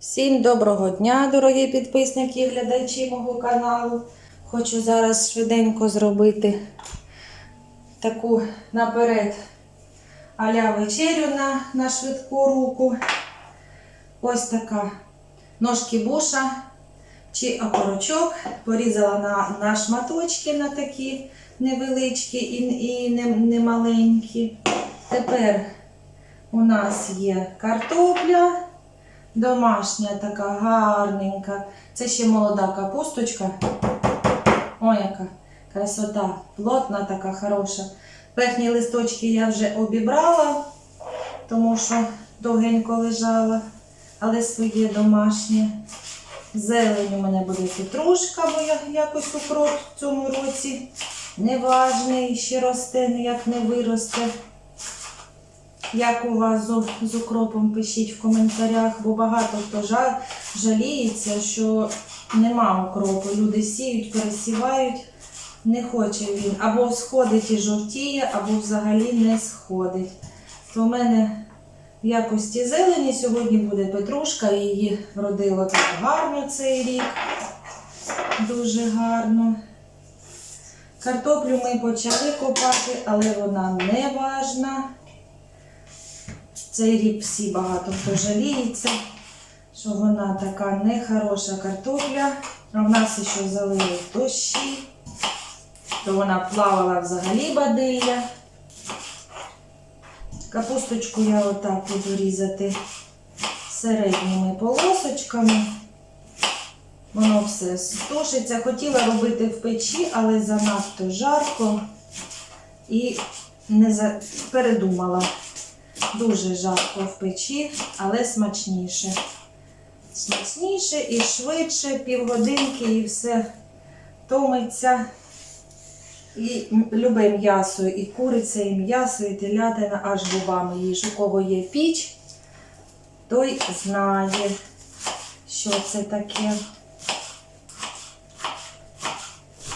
Всім доброго дня, дорогі підписники і глядачі мого каналу. Хочу зараз швиденько зробити таку наперед аля вечерю на, на швидку руку. Ось така ножки буша чи окорочок. Порізала на, на шматочки на такі невеличкі і, і не, не. Тепер у нас є картопля. Домашня така гарненька. Це ще молода капусточка. Ой, яка красота. Плотна така хороша. Верхні листочки я вже обібрала, тому що довгенько лежала, але своє домашнє. Зелень у мене буде петрушка, бо я якось укроп в цьому році неважний, ще росте, ніяк не виросте. Як у вас з, укропом пишіть в коментарях, бо багато хто жа- жаліється, що нема укропу. Люди сіють, пересівають, не хоче він. Або сходить і жовтіє, або взагалі не сходить. То в мене в якості зелені сьогодні буде петрушка, її вродило так гарно цей рік. Дуже гарно. Картоплю ми почали копати, але вона не важна. Цей рік всі багато хто жаліється, що вона така нехороша картопля. А в нас ще залили дощі, то вона плавала взагалі бадилля. Капусточку я отак буду різати середніми полосочками. Воно все стушиться. Хотіла робити в печі, але занадто жарко і не за... передумала. Дуже жарко в печі, але смачніше. Смачніше і швидше, півгодинки і все томиться. І любе м'ясо, і куриця, і м'ясо, і телятина аж губами їж. У кого є піч, той знає, що це таке.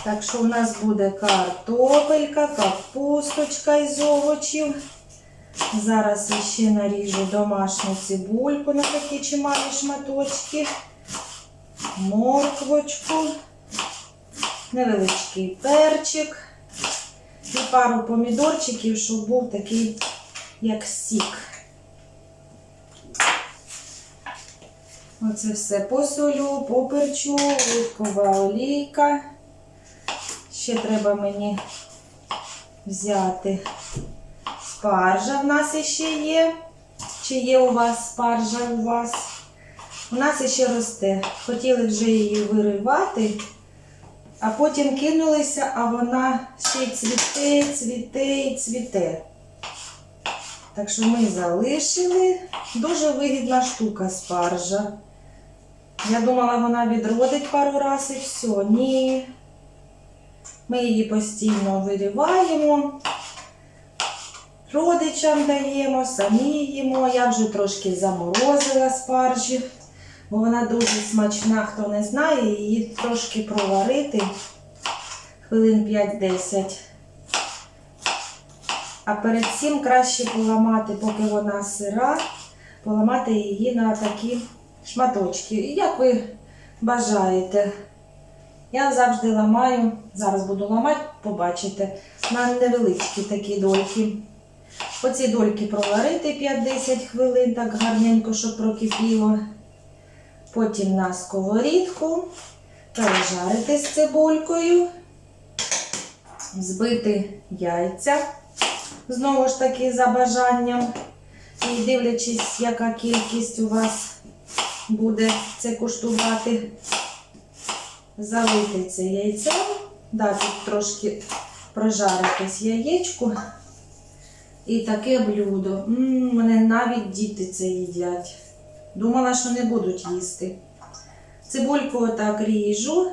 Так що в нас буде картопелька, капусточка із овочів. Зараз ще наріжу домашню цибульку на такі чималі шматочки, морквочку, невеличкий перчик і пару помідорчиків, щоб був такий, як сік. Оце все посолю, поперчу, оливкова олійка. Ще треба мені взяти Спаржа в нас ще є. Чи є у вас спаржа у вас? У нас ще росте. Хотіли вже її виривати, а потім кинулися, а вона ще й цвіте, цвіте і цвіте. Так що ми залишили. Дуже вигідна штука спаржа. Я думала, вона відродить пару разів і все. Ні. Ми її постійно вириваємо родичам даємо, самі їмо. Я вже трошки заморозила спаржі, бо вона дуже смачна, хто не знає, її трошки проварити хвилин 5-10. А перед цим краще поламати, поки вона сира, поламати її на такі шматочки. Як ви бажаєте. Я завжди ламаю, зараз буду ламати, побачите, на невеличкі такі дольки. Оці дольки проварити 5-10 хвилин, так гарненько, щоб прокипіло. Потім на сковорідку пережарити з цибулькою, збити яйця, знову ж таки, за бажанням. І дивлячись, яка кількість у вас буде це куштувати, залити це яйцем, дати трошки прожаритись яєчку. І таке блюдо. М, мене навіть діти це їдять. Думала, що не будуть їсти. Цибульку отак ріжу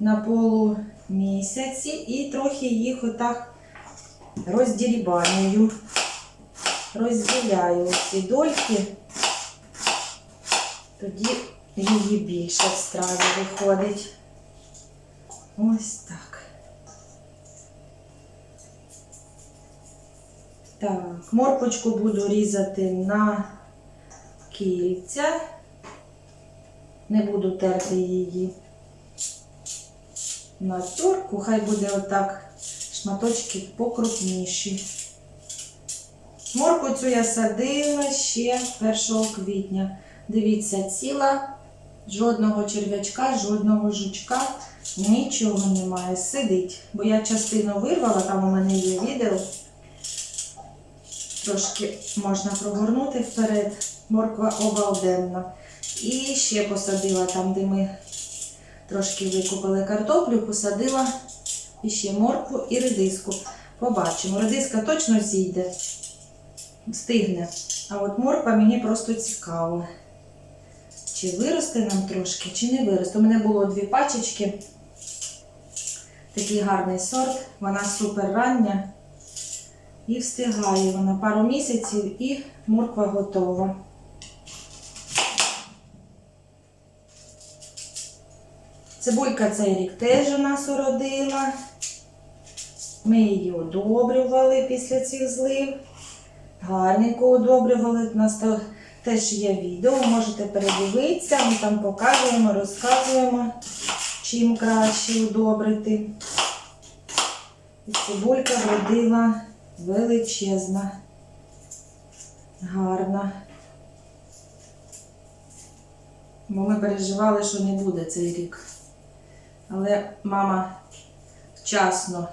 на полу місяці і трохи їх отак роздірібанюю. Розділяю ці дольки. Тоді її більше в страві виходить. Ось так. Так, морквочку буду різати на кільця. Не буду терти її на терку, хай буде отак шматочки покрупніші. Морку цю я садила ще 1 квітня. Дивіться, ціла, жодного черв'ячка, жодного жучка, нічого немає. Сидить. Бо я частину вирвала, там у мене є відео. Трошки можна прогорнути вперед. Морква обалденна. І ще посадила там, де ми трошки викупили картоплю, посадила ще моркву і редиску. Побачимо. Редиска точно зійде, стигне. А от морква мені просто цікаво. Чи виросте нам трошки, чи не виросте. У мене було дві пачечки. Такий гарний сорт. Вона супер рання. І встигає вона пару місяців і морква готова. Цибулька цей рік теж у нас уродила. Ми її одобрювали після цих злив. Гарненько одобрювали. У нас теж є відео, можете передивитися. Ми там показуємо, розказуємо, чим краще удобрити. І цибулька вродила величезна, гарна. Бо ми переживали, що не буде цей рік. Але мама вчасно,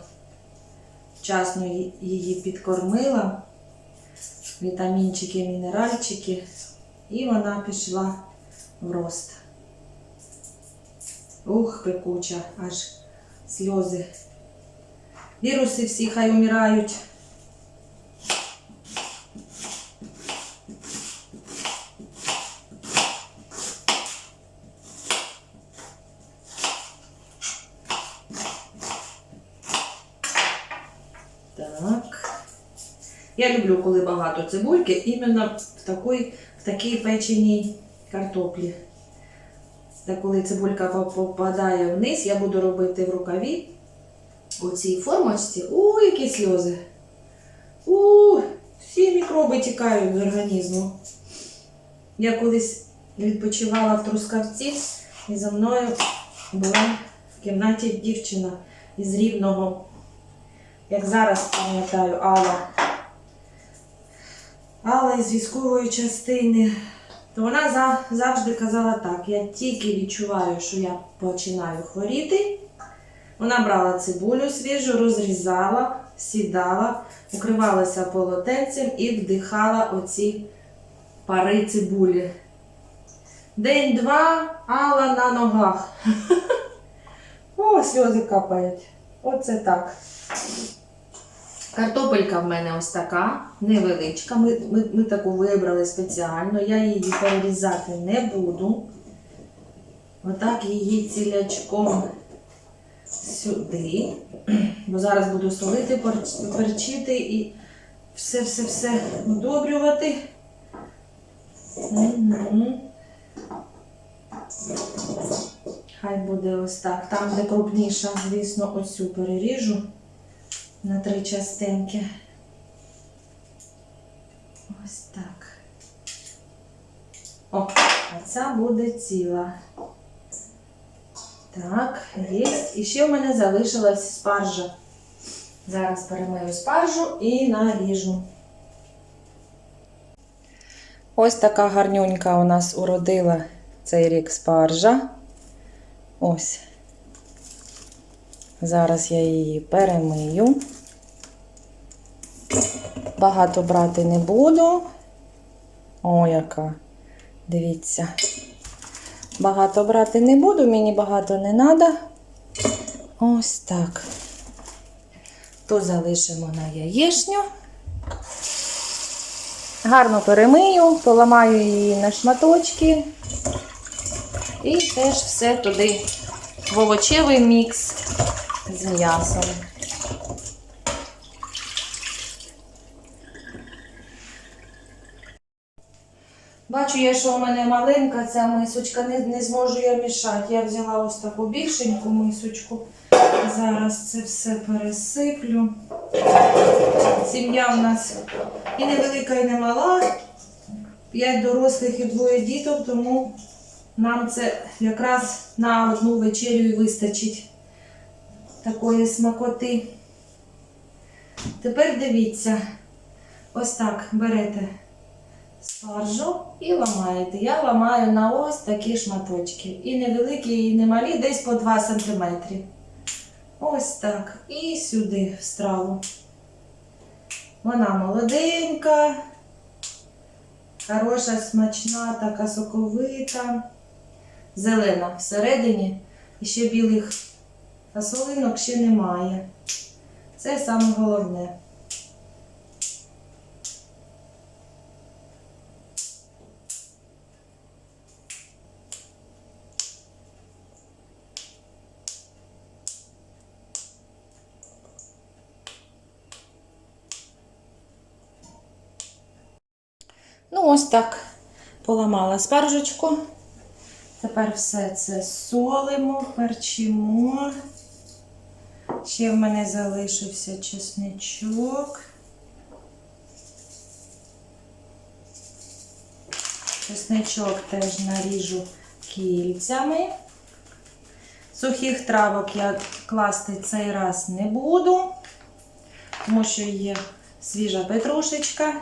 вчасно її підкормила, вітамінчики, мінеральчики, і вона пішла в рост. Ух, пекуча, аж сльози. Віруси всі хай умирають. Так. Я люблю, коли багато цибульки, іменно в такій, в такій печеній картоплі. Та коли цибулька попадає вниз, я буду робити в рукаві у цій формочці. У, які сльози. У, всі мікроби тікають з організму. Я колись відпочивала в Трускавці, і за мною була в кімнаті дівчина із Рівного як зараз пам'ятаю, Алла. Алла із військової частини. То вона за- завжди казала так: я тільки відчуваю, що я починаю хворіти. Вона брала цибулю свіжу, розрізала, сідала, укривалася полотенцем і вдихала оці пари цибулі. День-два, Алла на ногах. О, сльози капають. Оце так. Картопелька в мене ось така, невеличка. Ми, ми, ми таку вибрали спеціально. Я її перерізати не буду. Отак її цілячком сюди. Бо зараз буду солити, перчити і все-все-все удобрювати. Мгм. Хай буде ось так. Там, де крупніша, звісно, оцю переріжу на три частинки. Ось так. О, а ця буде ціла. Так, є. І ще в мене залишилась спаржа. Зараз перемию спаржу і наріжу. Ось така гарнюнька у нас уродила цей рік спаржа. Ось. Зараз я її перемию. Багато брати не буду. О, яка. Дивіться. Багато брати не буду, мені багато не треба. Ось так. То залишимо на яєшню. Гарно перемию, поламаю її на шматочки. І теж все туди в овочевий мікс з м'ясом. Бачу я, що у мене маленька ця мисочка, не, не зможу я мішати. Я взяла ось таку більшеньку мисочку. Зараз це все пересиплю. Сім'я у нас і невелика, і не мала. П'ять дорослих і двоє діток, тому Нам це якраз на одну вечерю і вистачить такої смакоти. Тепер дивіться, ось так берете спаржу і ламаєте. Я ламаю на ось такі шматочки. І невеликі, і немалі, десь по 2 см. Ось так. І сюди в страву. Вона молоденька, хороша, смачна, така соковита, зелена всередині. І ще білих фасолинок ще немає. Це саме головне. Ну, ось так поламала спаржечку. Тепер все це солимо, перчимо. Ще в мене залишився чесничок. Чесничок теж наріжу кільцями. Сухих травок я класти цей раз не буду, тому що є свіжа петрушечка.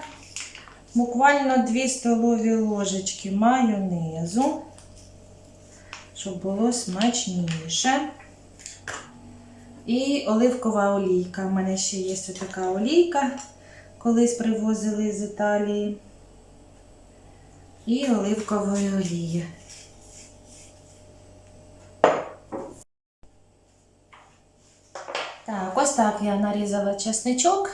Буквально 2 столові ложечки майонезу, щоб було смачніше. І оливкова олійка. У мене ще є така олійка, колись привозили з Італії. І оливкової олії. Так, ось так я нарізала чесничок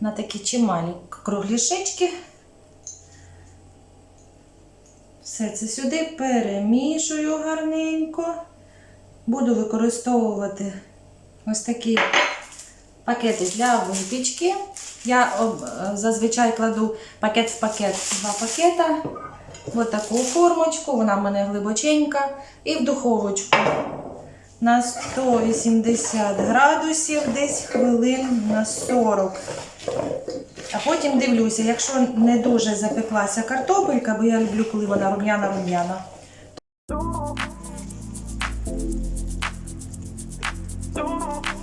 на такі чималі кругляшечки. Все це сюди перемішую гарненько. Буду використовувати ось такі пакети для випічки. Я зазвичай кладу пакет в пакет два пакета. Ось таку формочку, вона в мене глибоченька. І в духовочку на 180 градусів, десь хвилин на 40. А потім дивлюся, якщо не дуже запеклася картопелька, бо я люблю, коли вона рум'яна-рум'яна. don't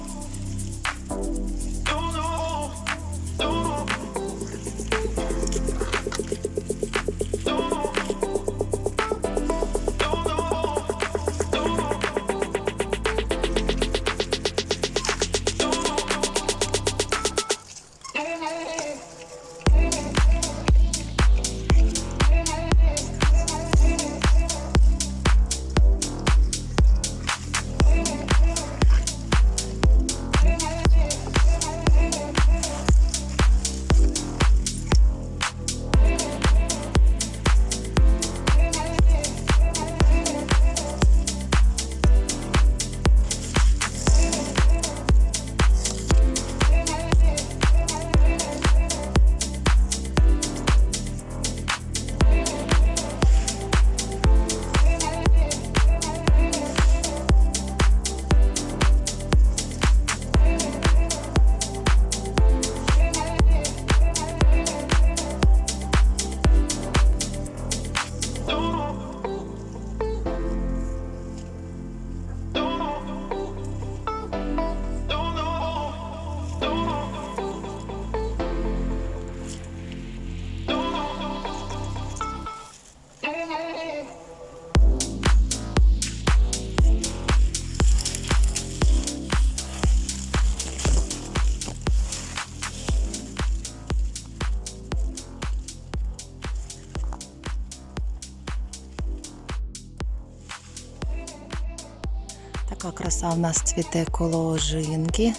Така краса в нас цвіте коло ожинки.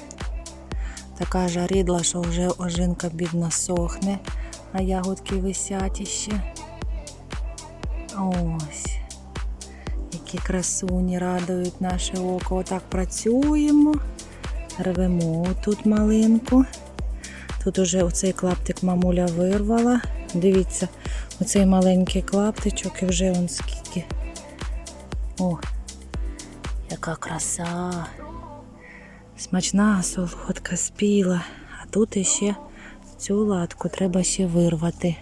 Така жарідла, що вже ожинка бідно сохне, а ягодки висять іще. Ось. Які красуні радують наше око. Отак працюємо. Рвемо тут малинку. Тут уже оцей клаптик мамуля вирвала. Дивіться, оцей маленький клаптичок і вже он скільки. О, яка краса. Смачна солодка спіла. А тут іще цю латку треба ще вирвати.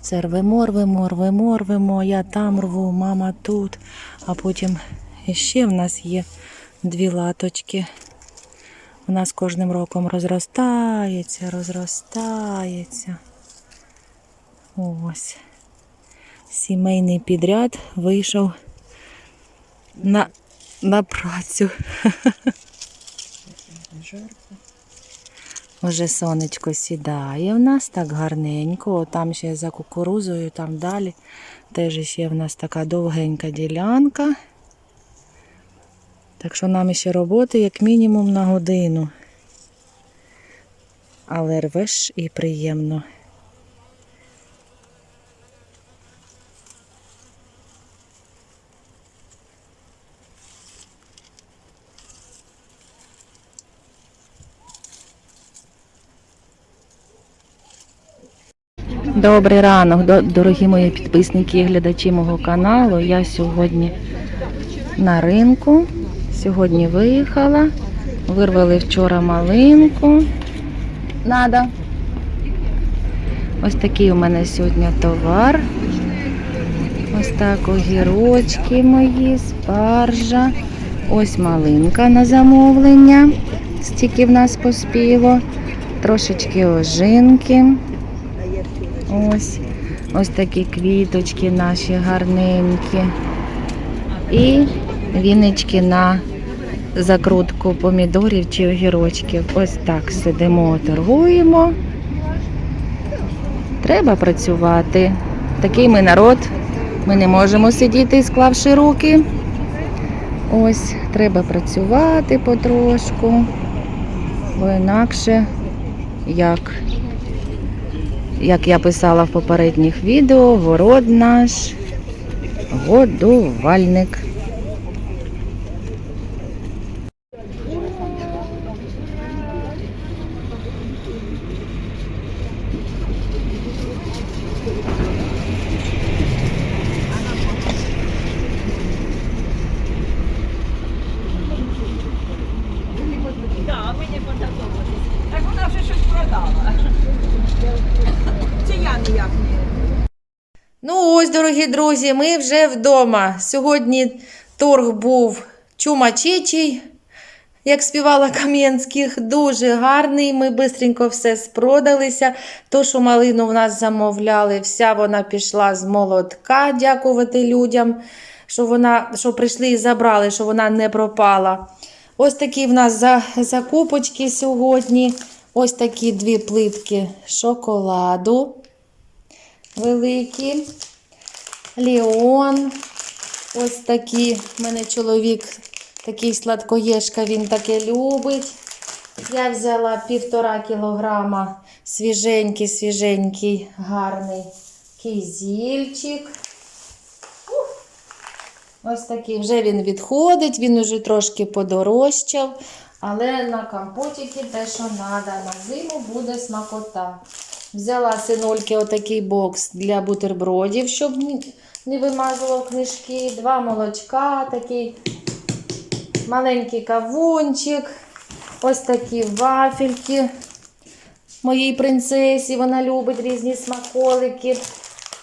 Це рвемо, рвемо, рвемо, рвемо. Я там рву, мама тут. А потім ще в нас є дві латочки. У нас кожним роком розростається, розростається. Ось. Сімейний підряд вийшов на, на працю. Уже сонечко сідає в нас так гарненько. Там ще за кукурузою, там далі. Теж ще в нас така довгенька ділянка. Так що нам ще роботи як мінімум на годину. Але рвеш і приємно. Добрий ранок, дорогі мої підписники і глядачі мого каналу. Я сьогодні на ринку. Сьогодні виїхала. Вирвали вчора малинку. Надо. Ось такий у мене сьогодні товар. Ось так огірочки мої, спаржа. Ось малинка на замовлення. Стільки в нас поспіло. Трошечки ожинки. Ось. Ось такі квіточки наші гарненькі. І віночки на закрутку помідорів чи огірочків. Ось так сидимо, торгуємо. Треба працювати. Такий ми народ. Ми не можемо сидіти, склавши руки. Ось, треба працювати потрошку. Бо інакше як як я писала в попередніх відео, город наш годувальник. Так, мені подобалось. Так вона вже щось продала. Це я ніяк не. Ну ось, дорогі друзі, ми вже вдома. Сьогодні торг був чумачечий, як співала Кам'янських, дуже гарний. Ми швидко все спродалися. То, що малину в нас замовляли, вся вона пішла з молотка, дякувати людям, що, вона, що прийшли і забрали, що вона не пропала. Ось такі в нас закупочки сьогодні. Ось такі дві плитки шоколаду великі. Ліон. Ось такі. У мене чоловік такий сладкоєшка, він таке любить. Я взяла півтора кілограма свіженький, свіженький, гарний кізільчик. Ось такий вже він відходить, він уже трошки подорожчав, але на компотики те, що треба, на зиму буде смакота. Взяла синольки отакий бокс для бутербродів, щоб не вимазував книжки. Два молочка, такий маленький кавунчик, ось такі вафельки моїй принцесі. Вона любить різні смаколики.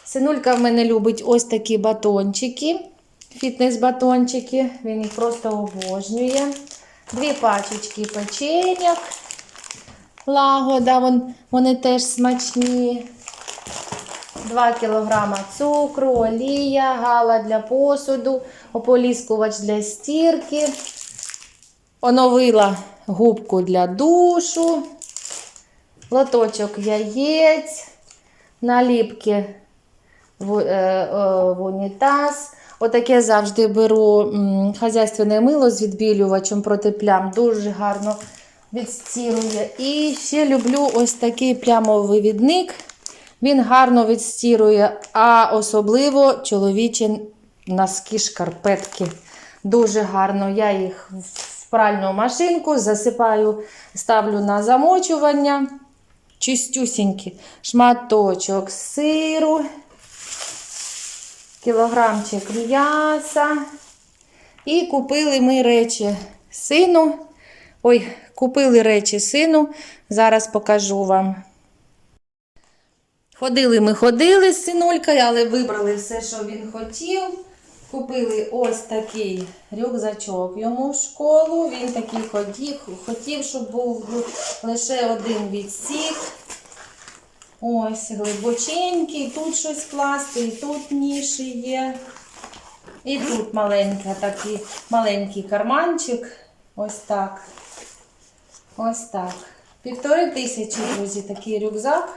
Синулька в мене любить ось такі батончики, фітнес-батончики. Він їх просто обожнює. Дві пачечки печеньок. Лагода, вон, вони теж смачні. 2 кг цукру, олія, гала для посуду, ополіскувач для стірки. Оновила губку для душу, лоточок яєць, наліпки в, е, е, в унітаз. Отаке завжди беру хазяйственне мило з відбілювачем проти плям. Дуже гарно відстірує. І ще люблю ось такий плямовивідник. Він гарно відстірує, а особливо чоловічі носки, шкарпетки. Дуже гарно. Я їх в пральну машинку засипаю, ставлю на замочування. Чистюсінькі. Шматочок сиру, кілограмчик м'яса. І купили ми речі сину. Ой, купили речі сину. Зараз покажу вам. Ходили ми ходили з синулькою, але вибрали все, що він хотів. Купили ось такий рюкзачок йому в школу. Він такий хотів, хотів, щоб був лише один відсік. Ось глибоченький, тут щось класти, і тут ніші є. І тут маленький, такий маленький карманчик. Ось так. Ось так. Півтори тисячі, друзі, такий рюкзак.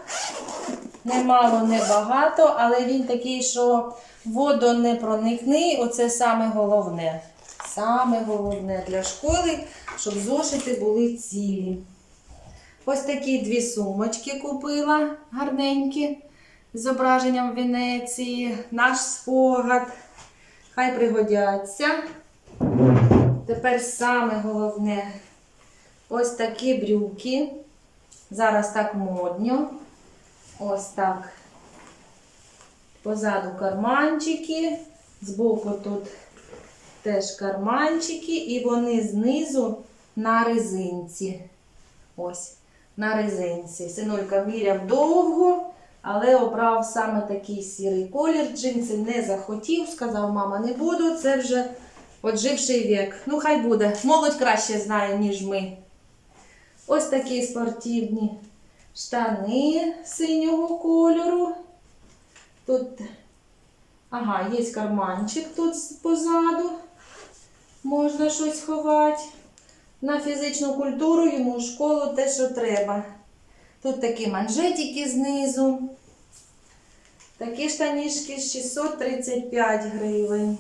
Немало, не багато, але він такий, що воду не проникне. Оце саме головне. Саме головне для школи, щоб зошити були цілі. Ось такі дві сумочки купила гарненькі з зображенням Венеції. Наш спогад. Хай пригодяться. Тепер саме головне ось такі брюки. Зараз так модньо. Ось так. Позаду карманчики. Збоку тут теж карманчики, і вони знизу на резинці. Ось, на резинці. Синулька міряв довго, але обрав саме такий сірий колір. Джинси не захотів, сказав, мама, не буду, це вже отживший вік. Ну, хай буде. Молодь краще знає, ніж ми. Ось такі спортивні штани синього кольору. Тут, ага, є карманчик тут позаду. Можна щось ховати. На фізичну культуру йому в школу те, що треба. Тут такі манжетики знизу. Такі штанішки 635 гривень.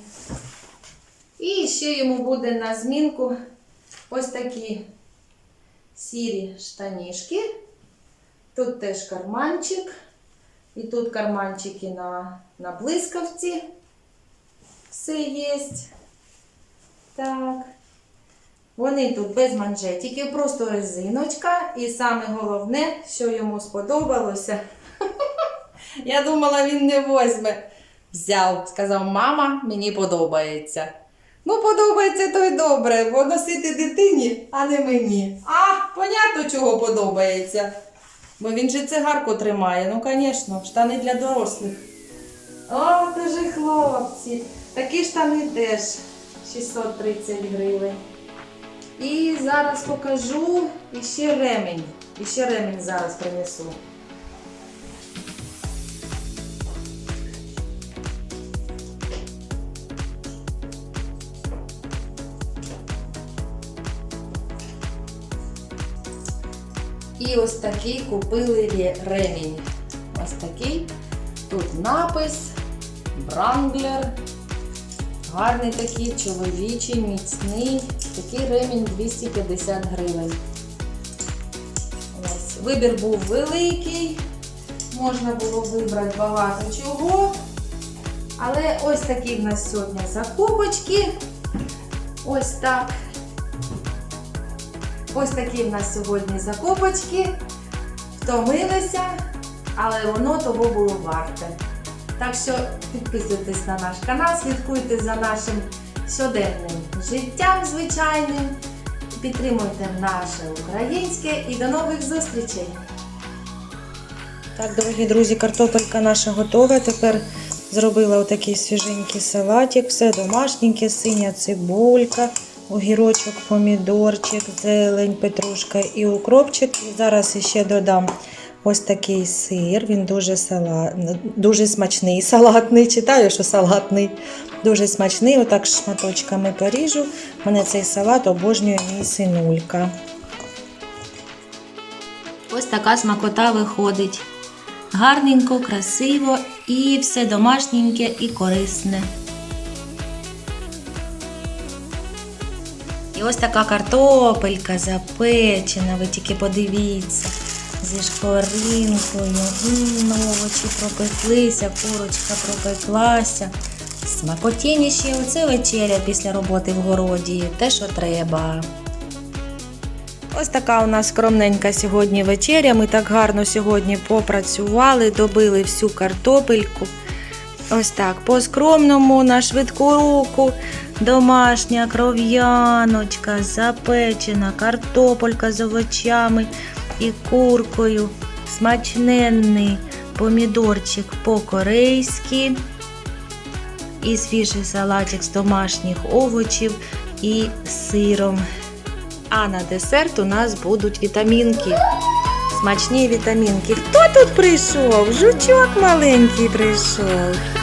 І ще йому буде на змінку ось такі сірі штанішки. Тут теж карманчик. І тут карманчики на, на блискавці. Все є. Так. Вони тут без манжетиків, просто резиночка. І саме головне, що йому сподобалося. Я думала, він не возьме. Взяв, сказав, мама, мені подобається. Ну, подобається то й добре, бо носити дитині, а не мені. А, понятно, чого подобається. Бо він же цигарку тримає. Ну, звісно, штани для дорослих. О, дуже хлопці. Такі штани теж 630 гривень. І зараз покажу іще ремінь. Іще ремінь зараз принесу. І ось такий купили ремінь. Ось такий. Тут напис, бранглер. Гарний такий, чоловічий, міцний. Такий ремінь 250 гривень. Ось. Вибір був великий. Можна було вибрати багато чого. Але ось такі в нас сьогодні закупочки. Ось так. Ось такі в нас сьогодні закупочки. Втомилися, але воно того було варте. Так що підписуйтесь на наш канал, слідкуйте за нашим щоденним життям звичайним. Підтримуйте наше українське і до нових зустрічей! Так, дорогі друзі, картопелька наша готова. Тепер зробила отакий свіженький салатик, все домашненьке, синя цибулька, огірочок, помідорчик, зелень, петрушка і укропчик. І зараз ще додам ось такий сир. Він дуже, сала... дуже смачний, салатний. Читаю, що салатний. Дуже смачний, отак шматочками поріжу. Мене цей салат обожнює мій синулька. Ось така смакота виходить. Гарненько, красиво і все домашненьке і корисне. І ось така картопелька запечена, ви тільки подивіться. Зі шкоринкою, овочі пропеклися, курочка пропеклася. Смакотіння ще оце вечеря після роботи в городі, те, що треба. Ось така у нас скромненька сьогодні вечеря. Ми так гарно сьогодні попрацювали, добили всю картопельку. Ось так, по-скромному, на швидку руку. Домашня кров'яночка, запечена, картопелька з овочами і куркою. Смачненний помідорчик по-корейськи, і свіжий салатик з домашніх овочів і сиром. А на десерт у нас будуть вітамінки. Смачні вітамінки. Хто тут прийшов? Жучок маленький прийшов.